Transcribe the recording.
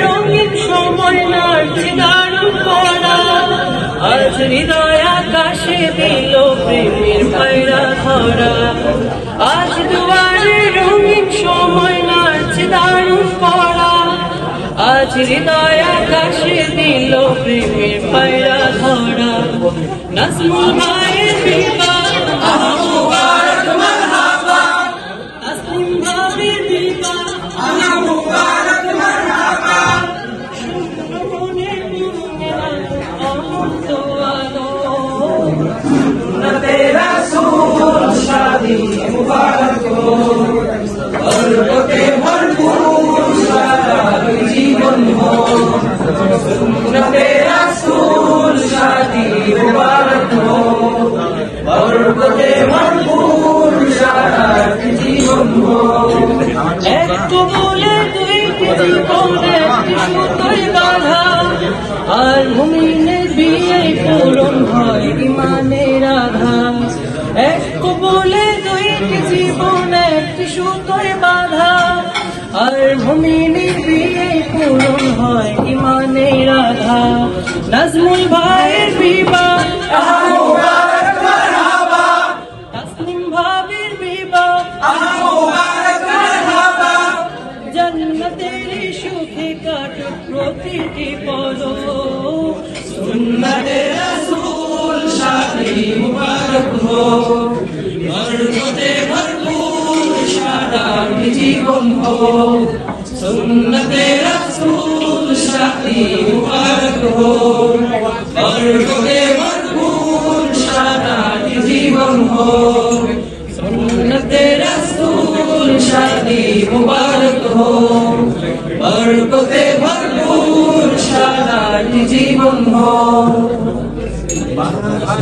রঙিন সময় নাড়ছে দারুণ পড়া আজ হৃদয় আকাশে দিল প্রেমের পায়রা ধরা। আজ দুয়ারে রঙিন সময় নাড়ছে দারুণ পড়া আজ হৃদয় আকাশে দিল প্রেমের পায়রা ধরা। নাসমুল ভাইয়ের বিবাহ আহা মুবারক মারহাবা নাসলিম ভাবির বিবাহ আহা মুবারক মারহাবা মনে মনে অনন্ত আলো আর মুমিনের বিয়ে পূরণ হয় ইমানের আধার এক কবলে দুইটি জীবন, একটি সুতোয় বাঁধা। আর মুমিনের বিয়ে পূরণ হয় ইমানের আধার নাজমুল ভাইয়ের বিবাহ। তাসলিম ভাবির বিবাহ। প্রতিটি পদ সুন্নতে রাসূল শাদি মুবারক হো বরকতে ভরপুর সারা জীবন হো সুন্নতে রাসূল শাদি মুবারক হো বরকতে ভরপুর সারা জীবন হো সুন্নতে রাসূল শাদি মুবারক হো বরকতে 감사합니다.